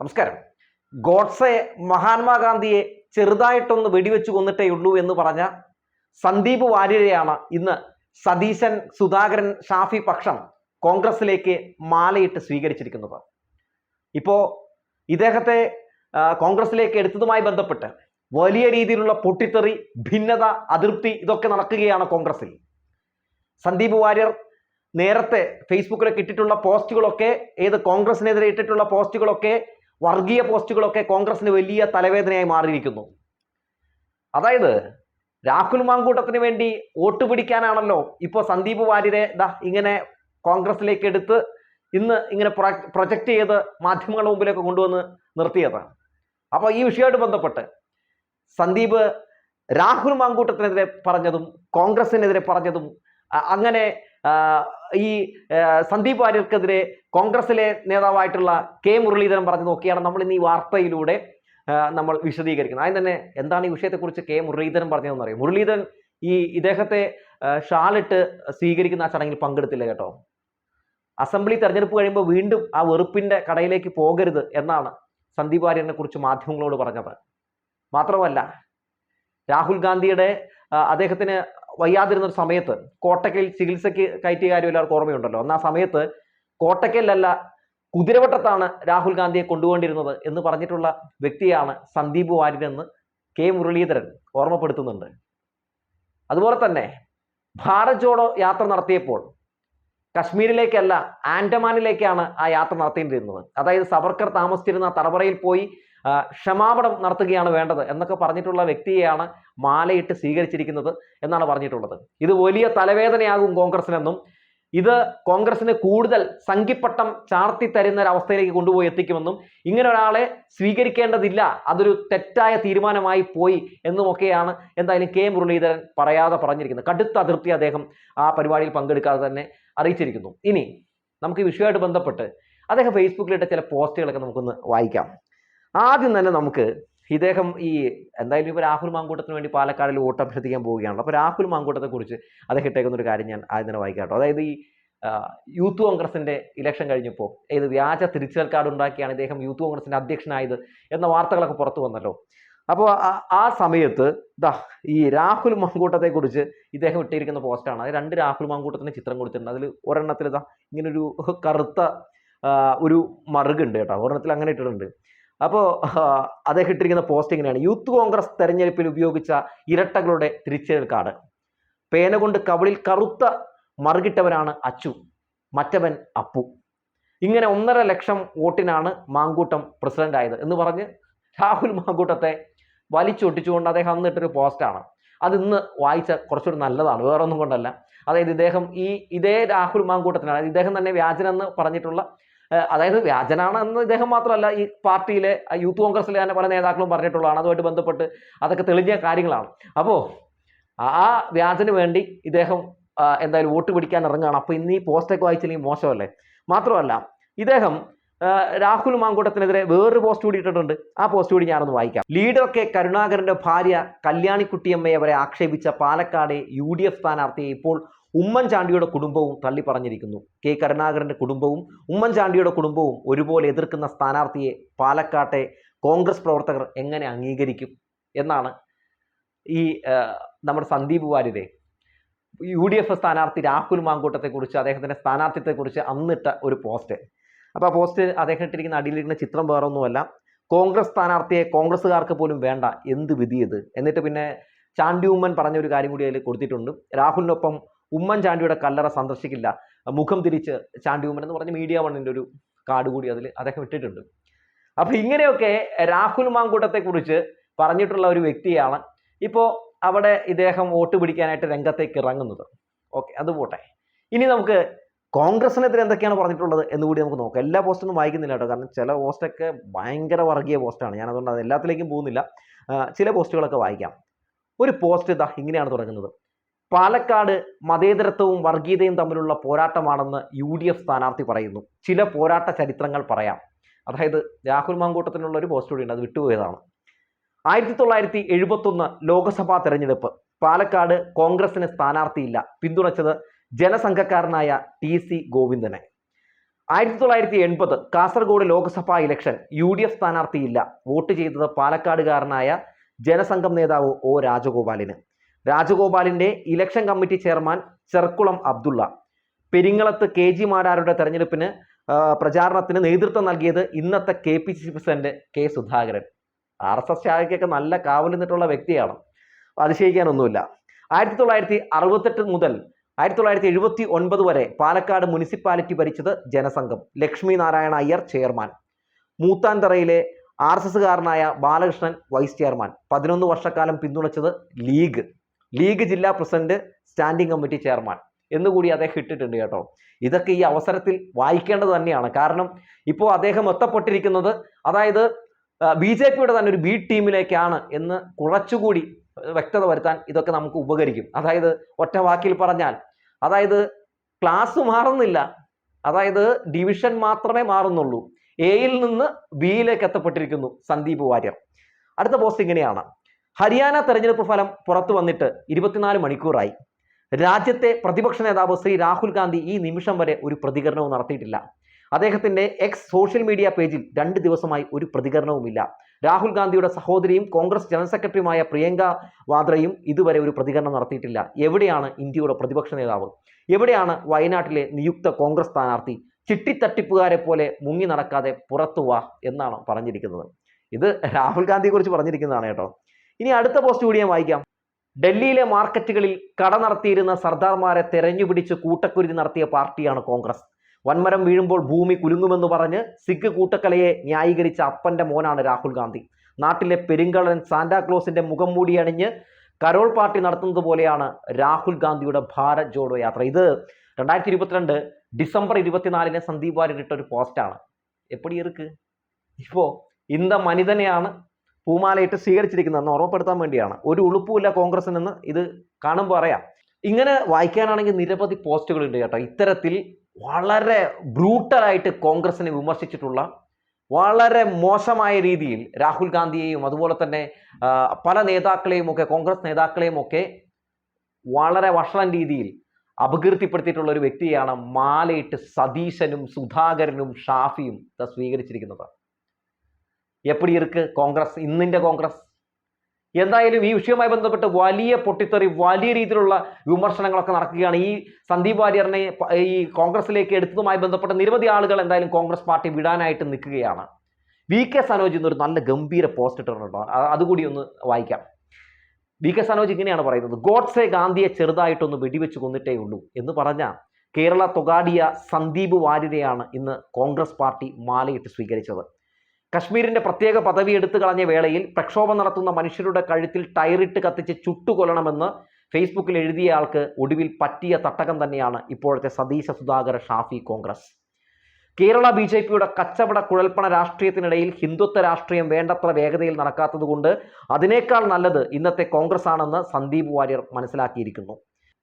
നമസ്കാരം. ഗോഡ്സെ മഹാത്മാഗാന്ധിയെ ചെറുതായിട്ടൊന്ന് വെടിവെച്ച് കൊന്നിട്ടേ ഉള്ളൂ എന്ന് പറഞ്ഞ സന്ദീപ് വാര്യരെയാണ് ഇന്ന് സതീശൻ സുധാകരൻ ഷാഫി പക്ഷം കോൺഗ്രസിലേക്ക് മാലയിട്ട് സ്വീകരിച്ചിരിക്കുന്നത്. ഇപ്പോ ഇദ്ദേഹത്തെ കോൺഗ്രസിലേക്ക് എടുത്തതുമായി ബന്ധപ്പെട്ട് വലിയ രീതിയിലുള്ള പൊട്ടിത്തെറി ഭിന്നത അതൃപ്തി ഇതൊക്കെ നടക്കുകയാണ് കോൺഗ്രസിൽ സന്ദീപ് വാര്യർ നേരത്തെ ഫേസ്ബുക്കിലൊക്കെ ഇട്ടിട്ടുള്ള പോസ്റ്റുകളൊക്കെ ഏത് കോൺഗ്രസിനെതിരെ ഇട്ടിട്ടുള്ള പോസ്റ്റുകളൊക്കെ വർഗീയ പോസ്റ്റുകളൊക്കെ കോൺഗ്രസിന് വലിയ തലവേദനയായി മാറിയിരിക്കുന്നു. അതായത് രാഹുൽ മാങ്കൂട്ടത്തിന് വേണ്ടി വോട്ട് പിടിക്കാനാണല്ലോ ഇപ്പോൾ സന്ദീപ് വാര്യരെ ദാ ഇങ്ങനെ കോൺഗ്രസിലേക്ക് എടുത്ത് ഇന്ന് ഇങ്ങനെ പ്രൊജക്റ്റ് ചെയ്ത് മാധ്യമങ്ങളുടെ മുമ്പിലേക്ക് കൊണ്ടുവന്ന് നിർത്തിയതാണ് അപ്പോൾ ഈ വിഷയമായിട്ട് ബന്ധപ്പെട്ട് സന്ദീപ് രാഹുൽ മാങ്കൂട്ടത്തിനെതിരെ പറഞ്ഞതും കോൺഗ്രസിനെതിരെ പറഞ്ഞതും അങ്ങനെ ഈ സന്ദീപ് വാര്യർക്കെതിരെ കോൺഗ്രസിലെ നേതാവായിട്ടുള്ള കെ മുരളീധരൻ പറഞ്ഞു നോക്കിയാണ് നമ്മൾ ഇന്ന് ഈ വാർത്തയിലൂടെ നമ്മൾ വിശദീകരിക്കുന്നത്. ആദ്യം തന്നെ എന്താണ് ഈ വിഷയത്തെക്കുറിച്ച് കെ മുരളീധരൻ പറഞ്ഞതെന്ന് അറിയാം മുരളീധരൻ ഈ ഇദ്ദേഹത്തെ ഷാളിട്ട് സ്വീകരിക്കുന്ന ആ ചടങ്ങിൽ പങ്കെടുത്തില്ല കേട്ടോ. അസംബ്ലി തെരഞ്ഞെടുപ്പ് കഴിയുമ്പോൾ വീണ്ടും ആ വെറുപ്പിന്റെ കടയിലേക്ക് പോകരുത് എന്നാണ് സന്ദീപ് വാര്യനെ കുറിച്ച് മാധ്യമങ്ങളോട് പറഞ്ഞത്. മാത്രമല്ല രാഹുൽ ഗാന്ധിയുടെ അദ്ദേഹത്തിന് വയ്യാതിരുന്ന ഒരു സമയത്ത് കോട്ടക്കൽ ചികിത്സയ്ക്ക് കയറ്റിയ കാര്യം എല്ലാവർക്കും ഓർമ്മയുണ്ടല്ലോ. അന്ന് ആ സമയത്ത് കോട്ടക്കലിലല്ല കുതിരവട്ടത്താണ് രാഹുൽ ഗാന്ധിയെ കൊണ്ടുപോകേണ്ടിരുന്നത് എന്ന് പറഞ്ഞിട്ടുള്ള വ്യക്തിയാണ് സന്ദീപ് വാര്യരെന്ന് കെ മുരളീധരൻ ഓർമ്മപ്പെടുത്തുന്നുണ്ട്. അതുപോലെ തന്നെ ഭാരത് ജോഡോ യാത്ര നടത്തിയപ്പോൾ കശ്മീരിലേക്കല്ല ആൻഡമാനിലേക്കാണ് ആ യാത്ര നടത്തേണ്ടിയിരുന്നത് അതായത് സവർക്കർ താമസിച്ചിരുന്ന തറവറയിൽ പോയി ക്ഷമാപണം നടത്തുകയാണ് വേണ്ടത് എന്നൊക്കെ പറഞ്ഞിട്ടുള്ള വ്യക്തിയെയാണ് മാലയിട്ട് സ്വീകരിച്ചിരിക്കുന്നത് എന്നാണ് പറഞ്ഞിട്ടുള്ളത്. ഇത് വലിയ തലവേദനയാകും കോൺഗ്രസിനെന്നും ഇത് കോൺഗ്രസിന് കൂടുതൽ സംഘിപ്പട്ടം ചാർത്തി തരുന്ന ഒരു അവസ്ഥയിലേക്ക് കൊണ്ടുപോയി എത്തിക്കുമെന്നും ഇങ്ങനെ ഒരാളെ സ്വീകരിക്കേണ്ടതില്ല അതൊരു തെറ്റായ തീരുമാനമായി പോയി എന്നുമൊക്കെയാണ് എന്തായാലും കെ മുരളീധരൻ പറയാതെ പറഞ്ഞിരിക്കുന്നത്. കടുത്ത അതൃപ്തി അദ്ദേഹം ആ പരിപാടിയിൽ പങ്കെടുക്കാതെ തന്നെ അറിയിച്ചിരിക്കുന്നു. ഇനി നമുക്ക് ഈ വിഷയമായിട്ട് ബന്ധപ്പെട്ട് അദ്ദേഹം ഫേസ്ബുക്കിലിട്ട ചില പോസ്റ്റുകളൊക്കെ നമുക്കൊന്ന് വായിക്കാം. ആദ്യം തന്നെ നമുക്ക് ഇദ്ദേഹം ഈ എന്തായാലും ഇപ്പോൾ രാഹുൽ മാങ്കൂട്ടത്തിന് വേണ്ടി പാലക്കാടിൽ വോട്ട് അഭ്യർത്ഥിക്കാൻ പോവുകയാണല്ലോ. അപ്പോൾ രാഹുൽ മാങ്കൂട്ടത്തെക്കുറിച്ച് അദ്ദേഹം ഇട്ടേക്കുന്ന ഒരു കാര്യം ഞാൻ ആദ്യം തന്നെ വായിക്കാം കേട്ടോ. അതായത് ഈ യൂത്ത് കോൺഗ്രസിന്റെ ഇലക്ഷൻ കഴിഞ്ഞപ്പോൾ ഏത് വ്യാജ തിരിച്ചൽ കാർഡ് ഉണ്ടാക്കിയാണ് ഇദ്ദേഹം യൂത്ത് കോൺഗ്രസിന്റെ അധ്യക്ഷനായത് എന്ന വാർത്തകളൊക്കെ പുറത്തു വന്നല്ലോ. അപ്പോൾ ആ- സമയത്ത് ദാ ഈ രാഹുൽ മങ്കൂട്ടത്തെക്കുറിച്ച് ഇദ്ദേഹം ഇട്ടിരിക്കുന്ന പോസ്റ്റാണ് അത് രണ്ട് രാഹുൽ മാങ്കൂട്ടത്തിന് ചിത്രം കൊടുത്തിട്ടുണ്ട്. അതിൽ ഒരെണ്ണത്തിൽ ഇതാ ഇങ്ങനൊരു കറുത്ത ഒരു മറുകുണ്ട് കേട്ടോ. ഒരെണ്ണത്തിൽ അങ്ങനെ ഇട്ടിട്ടുണ്ട്. അപ്പോൾ അദ്ദേഹം ഇട്ടിരിക്കുന്ന പോസ്റ്റ് ഇങ്ങനെയാണ്. യൂത്ത് കോൺഗ്രസ് തെരഞ്ഞെടുപ്പിൽ ഉപയോഗിച്ച ഇരട്ടകളുടെ തിരിച്ചറിയൽ കാർഡ്. പേന കൊണ്ട് കവിളിൽ കറുത്ത മറുകിട്ടവരാണ് അച്ചു മറ്റവൻ അപ്പു. ഇങ്ങനെ ഒന്നര ലക്ഷം വോട്ടിനാണ് മാങ്കൂട്ടം പ്രസിഡന്റ് ആയത് എന്ന് പറഞ്ഞ് രാഹുൽ മാങ്കൂട്ടത്തെ വലിച്ചൊട്ടിച്ചുകൊണ്ട് അദ്ദേഹം അന്ന് ഇട്ടൊരു പോസ്റ്റാണ് അത് ഇന്ന് വായിച്ച കുറച്ചുകൂടി നല്ലതാണ് വേറൊന്നും കൊണ്ടല്ല. അതായത് ഇദ്ദേഹം ഈ ഇതേ രാഹുൽ മാങ്കൂട്ടത്തിനാണ് ഇദ്ദേഹം തന്നെ വ്യാജനെന്ന് പറഞ്ഞിട്ടുള്ള അതായത് വ്യാജനാണ് എന്ന് ഇദ്ദേഹം മാത്രമല്ല ഈ പാർട്ടിയിലെ യൂത്ത് കോൺഗ്രസിലെ തന്നെ പല നേതാക്കളും പറഞ്ഞിട്ടുള്ളതാണ്. അതുമായിട്ട് ബന്ധപ്പെട്ട് അതൊക്കെ തെളിഞ്ഞ കാര്യങ്ങളാണ്. അപ്പോൾ ആ വ്യാജന് വേണ്ടി ഇദ്ദേഹം എന്തായാലും വോട്ട് പിടിക്കാൻ ഇറങ്ങുകയാണ്. അപ്പോൾ ഇന്ന് ഈ പോസ്റ്റൊക്കെ വായിച്ചില്ലെങ്കിൽ മോശമല്ലേ? മാത്രമല്ല ഇദ്ദേഹം രാഹുൽ മാങ്കൂട്ടത്തിനെതിരെ വേറൊരു പോസ്റ്റ് കൂടി ഇട്ടിട്ടുണ്ട്. ആ പോസ്റ്റ് കൂടി ഞാനൊന്ന് വായിക്കാം. Leader K. കരുണാകരന്റെ ഭാര്യ കല്യാണിക്കുട്ടിയമ്മയെ വരെ ആക്ഷേപിച്ച പാലക്കാട് യു ഡി എഫ് സ്ഥാനാർത്ഥിയെ ഇപ്പോൾ ഉമ്മൻചാണ്ടിയുടെ കുടുംബവും തള്ളി പറഞ്ഞിരിക്കുന്നു കെ. കരുണാകരന്റെ കുടുംബവും ഉമ്മൻചാണ്ടിയുടെ കുടുംബവും ഒരുപോലെ എതിർക്കുന്ന സ്ഥാനാർത്ഥിയെ പാലക്കാട്ടെ കോൺഗ്രസ് പ്രവർത്തകർ എങ്ങനെ അംഗീകരിക്കും എന്നാണ് ഈ നമ്മുടെ സന്ദീപ് വാര്യരെ. യു ഡി എഫ് സ്ഥാനാർത്ഥി രാഹുൽ മാങ്കൂട്ടത്തെക്കുറിച്ച് അദ്ദേഹത്തിന്റെ സ്ഥാനാർത്ഥിത്വത്തെക്കുറിച്ച് അന്നിട്ട ഒരു പോസ്റ്റ്. അപ്പോൾ ആ പോസ്റ്റ് അദ്ദേഹം ഇട്ടിരിക്കുന്ന അടിയിലിരിക്കുന്ന ചിത്രം വേറൊന്നുമല്ല. കോൺഗ്രസ് സ്ഥാനാർത്ഥിയെ കോൺഗ്രസ്സുകാർക്ക് പോലും വേണ്ട എന്ത് വിധിയത്? എന്നിട്ട് പിന്നെ ചാണ്ടി ഉമ്മൻ പറഞ്ഞ ഒരു കാര്യം കൂടി അതിൽ കൊടുത്തിട്ടുണ്ട്. രാഹുലിനൊപ്പം ഉമ്മൻചാണ്ടിയുടെ കല്ലറ സന്ദർശിക്കില്ല. മുഖം തിരിച്ച് ചാണ്ടി ഉമ്മൻ എന്ന് പറഞ്ഞ് മീഡിയ വണ്ണിന്റെ ഒരു കാർഡ് കൂടി അതിൽ അദ്ദേഹം ഇട്ടിട്ടുണ്ട്. അപ്പോൾ ഇങ്ങനെയൊക്കെ രാഹുൽ മാങ്കൂട്ടത്തെ കുറിച്ച് പറഞ്ഞിട്ടുള്ള ഒരു വ്യക്തിയാണ് ഇപ്പോൾ അവിടെ ഇദ്ദേഹം വോട്ട് പിടിക്കാനായിട്ട് രംഗത്തേക്ക് ഇറങ്ങുന്നത്. ഓക്കെ അത് പോട്ടെ. ഇനി നമുക്ക് കോൺഗ്രസിനെതിരെ എന്തൊക്കെയാണ് പറഞ്ഞിട്ടുള്ളത് എന്ന് കൂടി നമുക്ക് നോക്കാം. എല്ലാ പോസ്റ്റൊന്നും വായിക്കുന്നില്ല കേട്ടോ കാരണം ചില പോസ്റ്റൊക്കെ ഭയങ്കര വർഗീയ പോസ്റ്റാണ്. ഞാൻ അതുകൊണ്ട് അത് എല്ലാത്തിലേക്കും പോകുന്നില്ല. ചില പോസ്റ്റുകളൊക്കെ വായിക്കാം. ഒരു പോസ്റ്റ് ഇതാ ഇങ്ങനെയാണ് തുടങ്ങുന്നത്. പാലക്കാട് മതേതരത്വവും വർഗീയതയും തമ്മിലുള്ള പോരാട്ടമാണെന്ന് യു ഡി എഫ് സ്ഥാനാർത്ഥി പറയുന്നു. ചില പോരാട്ട ചരിത്രങ്ങൾ പറയാം. അതായത് രാഹുൽ മാങ്കൂട്ടത്തിനുള്ള ഒരു പോസ്റ്റ് കൂടിയുണ്ട്. അത് വിട്ടുപോയതാണ്. ആയിരത്തി തൊള്ളായിരത്തി എഴുപത്തൊന്ന് ലോക്സഭാ തെരഞ്ഞെടുപ്പ്. പാലക്കാട് കോൺഗ്രസിന് സ്ഥാനാർത്ഥിയില്ല. പിന്തുണച്ചത് ജനസംഘക്കാരനായ ടി സി ഗോവിന്ദനെ. ആയിരത്തി തൊള്ളായിരത്തി എൺപത് Kasaragod Lok Sabha election U D F സ്ഥാനാർത്ഥിയില്ല. Vote ചെയ്തത് പാലക്കാടുകാരനായ ജനസംഘം നേതാവ് ഒ രാജഗോപാലിന്. രാജഗോപാലിന്റെ election committee chairman Cherkulam Abdulla. പെരിങ്ങളത്ത് K G മാരാരുടെ തെരഞ്ഞെടുപ്പിന് പ്രചാരണത്തിന് നേതൃത്വം നൽകിയത് ഇന്നത്തെ K P C president K Sudhakaran. R S S ശാഖയ്ക്കൊക്കെ നല്ല കാവൽ നിന്നിട്ടുള്ള വ്യക്തിയാണ്. അതിശയിക്കാനൊന്നുമില്ല. ആയിരത്തി തൊള്ളായിരത്തി അറുപത്തെട്ട് മുതൽ ആയിരത്തി തൊള്ളായിരത്തി എഴുപത്തി ഒൻപത് വരെ പാലക്കാട് മുനിസിപ്പാലിറ്റി ഭരിച്ചത് ജനസംഘം. ലക്ഷ്മി നാരായണ അയ്യർ ചെയർമാൻ. മൂത്താൻതറയിലെ ആർ എസ് എസ്സുകാരനായ ബാലകൃഷ്ണൻ വൈസ് ചെയർമാൻ. പതിനൊന്ന് വർഷക്കാലം പിന്തുണച്ചത് ലീഗ്. ലീഗ് ജില്ലാ പ്രസിഡന്റ് സ്റ്റാൻഡിംഗ് കമ്മിറ്റി ചെയർമാൻ എന്നുകൂടി അദ്ദേഹം ഇട്ടിട്ടുണ്ട് കേട്ടോ. ഇതൊക്കെ ഈ അവസരത്തിൽ വായിക്കേണ്ടത് തന്നെയാണ്. കാരണം ഇപ്പോൾ അദ്ദേഹം എത്തപ്പെട്ടിരിക്കുന്നത് അതായത് ബി ജെ പിയുടെ തന്നെ ഒരു ബി ടീമിലേക്കാണ് എന്ന് കുറച്ചുകൂടി വ്യക്തത വരുത്താൻ ഇതൊക്കെ നമുക്ക് ഉപകരിക്കും. അതായത് ഒറ്റ വാക്കിൽ പറഞ്ഞാൽ അതായത് ക്ലാസ് മാറുന്നില്ല. അതായത് ഡിവിഷൻ മാത്രമേ മാറുന്നുള്ളൂ. എയിൽ നിന്ന് ബിയിലേക്ക് എത്തപ്പെട്ടിരിക്കുന്നു സന്ദീപ് വാര്യർ. അടുത്ത പോസ്റ്റ് ഇങ്ങനെയാണ്. ഹരിയാന തെരഞ്ഞെടുപ്പ് ഫലം പുറത്തു വന്നിട്ട് ഇരുപത്തിനാല് മണിക്കൂറായി. രാജ്യത്തെ പ്രതിപക്ഷ നേതാവ് ശ്രീ രാഹുൽ ഗാന്ധി ഈ നിമിഷം വരെ ഒരു പ്രതികരണവും നടത്തിയിട്ടില്ല. അദ്ദേഹത്തിന്റെ എക്സ് സോഷ്യൽ മീഡിയ പേജിൽ രണ്ട് ദിവസമായി ഒരു പ്രതികരണവുമില്ല. രാഹുൽ ഗാന്ധിയുടെ സഹോദരിയും കോൺഗ്രസ് ജനറൽ സെക്രട്ടറിയുമായ പ്രിയങ്ക വാദ്രയും ഇതുവരെ ഒരു പ്രതികരണം നടത്തിയിട്ടില്ല. എവിടെയാണ് ഇന്ത്യയുടെ പ്രതിപക്ഷ നേതാവ്? എവിടെയാണ് വയനാട്ടിലെ നിയുക്ത കോൺഗ്രസ് സ്ഥാനാർത്ഥി? ചിട്ടിത്തട്ടിപ്പുകാരെ പോലെ മുങ്ങി നടക്കാതെ പുറത്തു വാ എന്നാണ് പറഞ്ഞിരിക്കുന്നത്. ഇത് രാഹുൽ ഗാന്ധിയെക്കുറിച്ച് പറഞ്ഞിരിക്കുന്നതാണ് കേട്ടോ. ഇനി അടുത്ത പോസ്റ്റ് കൂടി ഞാൻ വായിക്കാം. ഡൽഹിയിലെ മാർക്കറ്റുകളിൽ കട നടത്തിയിരുന്ന സർദാർമാരെ തെരഞ്ഞുപിടിച്ച് കൂട്ടക്കുരുതി നടത്തിയ പാർട്ടിയാണ് കോൺഗ്രസ്. വൻമരം വീഴുമ്പോൾ ഭൂമി കുലുങ്ങുമെന്ന് പറഞ്ഞ് സിഖ് കൂട്ടക്കലയെ ന്യായീകരിച്ച അപ്പന്റെ മോനാണ് രാഹുൽ ഗാന്ധി. നാട്ടിലെ പെരുങ്കളൻ സാന്റാക്ലോസിന്റെ മുഖം മൂടി അണിഞ്ഞ് കരോൾ പാർട്ടി നടത്തുന്നത് പോലെയാണ് രാഹുൽ ഗാന്ധിയുടെ ഭാരത് ജോഡോ യാത്ര. ഇത് രണ്ടായിരത്തി ഇരുപത്തിരണ്ട് ഡിസംബർ ഇരുപത്തിനാലിന് സന്ദീപ് വാര്യർ ഇട്ട ഒരു പോസ്റ്റാണ് എപ്പടി ഇറുക്ക് ഇപ്പോ ഇന്ത മനിതനെയാണ് പൂമാലയിട്ട് സ്വീകരിച്ചിരിക്കുന്നതെന്ന് ഓർമ്മപ്പെടുത്താൻ വേണ്ടിയാണ്. ഒരു ഉളുപ്പുമില്ല കോൺഗ്രസിനെന്ന് ഇത് കാണുമ്പോൾ അറിയാം. ഇങ്ങനെ വായിക്കാനാണെങ്കിൽ നിരവധി പോസ്റ്റുകളുണ്ട് കേട്ടോ. ഇത്തരത്തിൽ വളരെ ബ്രൂട്ടലായിട്ട് കോൺഗ്രസിനെ വിമർശിച്ചിട്ടുള്ള വളരെ മോശമായ രീതിയിൽ രാഹുൽ ഗാന്ധിയെയും അതുപോലെ തന്നെ പല നേതാക്കളെയും ഒക്കെ കോൺഗ്രസ് നേതാക്കളെയും ഒക്കെ വളരെ വഷളൻ രീതിയിൽ അപകീർത്തിപ്പെടുത്തിയിട്ടുള്ള ഒരു വ്യക്തിയാണ് മാലയിട്ട് സതീശനും സുധാകരനും ഷാഫിയും സ്വീകരിച്ചിരിക്കുന്നത്. എപ്പടി ഇരുക്ക്? കോൺഗ്രസ് ഇന്നിന്റെ കോൺഗ്രസ്. എന്തായാലും ഈ വിഷയവുമായി ബന്ധപ്പെട്ട് വലിയ പൊട്ടിത്തെറി വലിയ രീതിയിലുള്ള വിമർശനങ്ങളൊക്കെ നടക്കുകയാണ്. ഈ സന്ദീപ് വാര്യറിനെ ഈ കോൺഗ്രസിലേക്ക് എടുത്തതുമായി ബന്ധപ്പെട്ട് നിരവധി ആളുകൾ എന്തായാലും കോൺഗ്രസ് പാർട്ടി വിടാനായിട്ട് നിൽക്കുകയാണ്. വി കെ സനോജ് എന്നൊരു നല്ല ഗംഭീര പോസ്റ്റ് ഇട്ടിട്ടുണ്ട്. അതുകൂടി ഒന്ന് വായിക്കാം. വി കെ സനോജ് ഇങ്ങനെയാണ് പറയുന്നത്. ഗോഡ്സെ ഗാന്ധിയെ ചെറുതായിട്ടൊന്ന് വെടിവെച്ച് കൊന്നിട്ടേ ഉള്ളൂ എന്ന് പറഞ്ഞ കേരള തൊഗാഡിയ സന്ദീപ് വാര്യരെയാണ് ഇന്ന് കോൺഗ്രസ് പാർട്ടി മാലയിട്ട് സ്വീകരിച്ചത്. കശ്മീരിന്റെ പ്രത്യേക പദവി എടുത്തു കളഞ്ഞ വേളയിൽ പ്രക്ഷോഭം നടത്തുന്ന മനുഷ്യരുടെ കഴുത്തിൽ ടയറിട്ട് കത്തിച്ച് ചുട്ടുകൊല്ലണമെന്ന് ഫേസ്ബുക്കിൽ എഴുതിയ ആൾക്ക് ഒടുവിൽ പറ്റിയ തട്ടകം തന്നെയാണ് ഇപ്പോഴത്തെ സതീശ സുധാകര ഷാഫി കോൺഗ്രസ്. കേരള ബി ജെ പിയുടെ കച്ചവട കുഴൽപ്പണ രാഷ്ട്രീയത്തിനിടയിൽ ഹിന്ദുത്വ രാഷ്ട്രീയം വേണ്ടത്ര വേഗതയിൽ നടക്കാത്തതുകൊണ്ട് അതിനേക്കാൾ നല്ലത് ഇന്നത്തെ കോൺഗ്രസ് ആണെന്ന് സന്ദീപ് വാര്യർ മനസ്സിലാക്കിയിരിക്കുന്നു.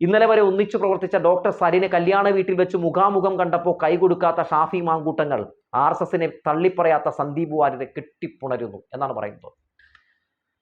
ഇന്നലെ വരെ ഒന്നിച്ചു പ്രവർത്തിച്ച ഡോക്ടർ സരിനെ കല്യാണ വീട്ടിൽ വെച്ച് മുഖാമുഖം കണ്ടപ്പോൾ കൈകൊടുക്കാത്ത ഷാഫി മാങ്കൂട്ടങ്ങൾ ആർ എസ് എസിനെ തള്ളിപ്പറയാത്ത സന്ദീപ് വാര്യരെ കെട്ടിപ്പുണരുന്നു എന്നാണ് പറയുന്നത്.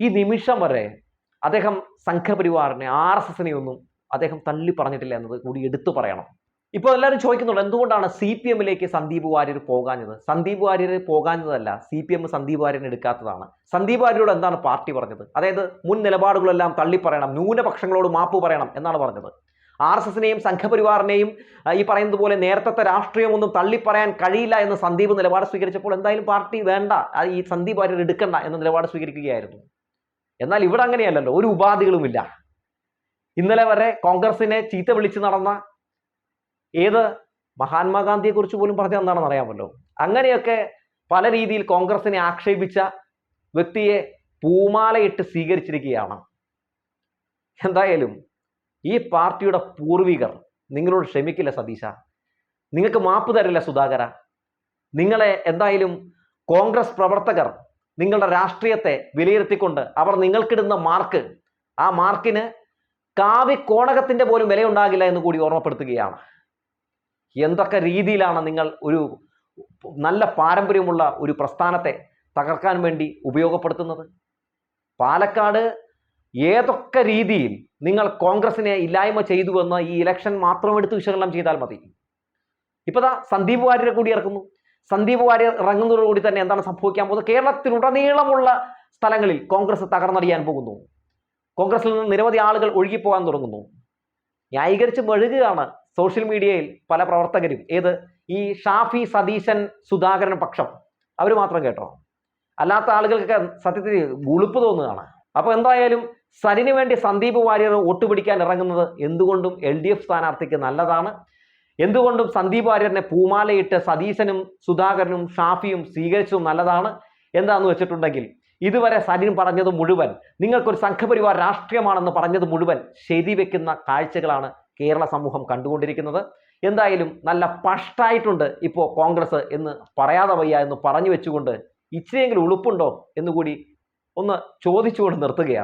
ഈ നിമിഷം വരെ അദ്ദേഹം സംഘപരിവാറിനെ ആർ എസ് എസിനെ ഒന്നും അദ്ദേഹം തള്ളി പറഞ്ഞിട്ടില്ല എന്നത് കൂടി എടുത്തു പറയണം. ഇപ്പോൾ എല്ലാവരും ചോദിക്കുന്നുണ്ട് എന്തുകൊണ്ടാണ് സി പി എമ്മിലേക്ക് സന്ദീപ് വാര്യർ പോകാഞ്ഞത്? സന്ദീപ് വാര്യർ പോകാഞ്ഞതല്ല സി പി എം സന്ദീപ് വാര്യനെ എടുക്കാത്തതാണ്. സന്ദീപ് വാര്യരോട് എന്താണ് പാർട്ടി പറഞ്ഞത്? അതായത് മുൻ നിലപാടുകളെല്ലാം തള്ളിപ്പറയണം ന്യൂനപക്ഷങ്ങളോട് മാപ്പ് പറയണം എന്നാണ് പറഞ്ഞത്. ആർ എസ് എസിനെയും സംഘപരിവാറിനെയും ഈ പറയുന്നത് പോലെ നേരത്തെ രാഷ്ട്രീയമൊന്നും തള്ളിപ്പറയാൻ കഴിയില്ല എന്ന് സന്ദീപ് നിലപാട് സ്വീകരിച്ചപ്പോൾ എന്തായാലും പാർട്ടി വേണ്ട ഈ സന്ദീപ് വാര്യർ എടുക്കണ്ട എന്ന നിലപാട് സ്വീകരിക്കുകയായിരുന്നു. എന്നാൽ ഇവിടെ അങ്ങനെയല്ലല്ലോ ഒരു ഉപാധികളുമില്ല. ഇന്നലെ വരെ കോൺഗ്രസിനെ ചീത്ത വിളിച്ച് നടന്ന ഏത് മഹാത്മാഗാന്ധിയെ കുറിച്ച് പോലും പറഞ്ഞ എന്താണെന്ന് അറിയാമല്ലോ. അങ്ങനെയൊക്കെ പല രീതിയിൽ കോൺഗ്രസിനെ ആക്ഷേപിച്ച വ്യക്തിയെ പൂമാലയിട്ട് സ്വീകരിച്ചിരിക്കുകയാണ്. എന്തായാലും ഈ പാർട്ടിയുടെ പൂർവികർ നിങ്ങളോട് ക്ഷമിക്കില്ല സതീശ. നിങ്ങൾക്ക് മാപ്പ് തരില്ല സുധാകര. നിങ്ങളെ എന്തായാലും കോൺഗ്രസ് പ്രവർത്തകർ നിങ്ങളുടെ രാഷ്ട്രീയത്തെ വിലയിരുത്തിക്കൊണ്ട് അവർ നിങ്ങൾക്കിടുന്ന മാർക്ക് ആ മാർക്കിന് കാവ്യ കോണകത്തിന്റെ പോലും വിലയുണ്ടാകില്ല എന്ന് കൂടി ഓർമ്മപ്പെടുത്തുകയാണ്. എന്തൊക്കെ രീതിയിലാണ് നിങ്ങൾ ഒരു നല്ല പാരമ്പര്യമുള്ള ഒരു പ്രസ്ഥാനത്തെ തകർക്കാൻ വേണ്ടി ഉപയോഗപ്പെടുത്തുന്നത്? പാലക്കാട് ഏതൊക്കെ രീതിയിൽ നിങ്ങൾ കോൺഗ്രസിനെ ഇല്ലായ്മ ചെയ്തുവെന്ന് ഈ ഇലക്ഷൻ മാത്രം എടുത്ത് വിശകലനം ചെയ്താൽ മതി. ഇപ്പതാ സന്ദീപ് വാര്യരെ കൂടി ഇറക്കുന്നു. സന്ദീപ് വാര്യർ ഇറങ്ങുന്നതോടുകൂടി തന്നെ എന്താണ് സംഭവിക്കാൻ പോകുന്നത്? കേരളത്തിലുടനീളമുള്ള സ്ഥലങ്ങളിൽ കോൺഗ്രസ് തകർന്നടിയാൻ പോകുന്നു. കോൺഗ്രസിൽ നിന്ന് നിരവധി ആളുകൾ ഒഴുകിപ്പോകാൻ തുടങ്ങുന്നു. ന്യായീകരിച്ച് മെഴുകുകയാണ് സോഷ്യൽ മീഡിയയിൽ പല പ്രവർത്തകരും ഏത്? ഈ ഷാഫി സതീശൻ സുധാകരൻ പക്ഷം അവർ മാത്രം കേട്ടോ. അല്ലാത്ത ആളുകൾക്കൊക്കെ സത്യത്തിൽ ഗുളിപ്പ് തോന്നുകയാണ്. അപ്പോൾ എന്തായാലും സരിന് വേണ്ടി സന്ദീപ് വാര്യർ വോട്ട് പിടിക്കാൻ ഇറങ്ങുന്നത് എന്തുകൊണ്ടും എൽ ഡി എഫ് സ്ഥാനാർത്ഥിക്ക് നല്ലതാണ്. എന്തുകൊണ്ടും സന്ദീപ് വാര്യറിനെ പൂമാലയിട്ട് സതീശനും സുധാകരനും ഷാഫിയും സ്വീകരിച്ചതും നല്ലതാണ്. എന്താന്ന് വെച്ചിട്ടുണ്ടെങ്കിൽ ഇതുവരെ സരിൻ പറഞ്ഞത് മുഴുവൻ നിങ്ങൾക്കൊരു സംഘപരിവാർ രാഷ്ട്രീയമാണെന്ന് പറഞ്ഞത് മുഴുവൻ ശരിവെക്കുന്ന കാഴ്ചകളാണ് കേരള സമൂഹം കണ്ടുകൊണ്ടിരിക്കുന്നത്. എന്തായാലും നല്ല പഷ്ടായിട്ടുണ്ട് ഇപ്പോൾ കോൺഗ്രസ് എന്ന് പറയാതെ വയ്യ എന്ന് പറഞ്ഞു വെച്ചുകൊണ്ട് ഇച്ചിരിയെങ്കിലും ഉളുപ്പുണ്ടോ എന്നുകൂടി ഒന്ന് ചോദിച്ചുകൊണ്ട് നിർത്തുകയാണ്.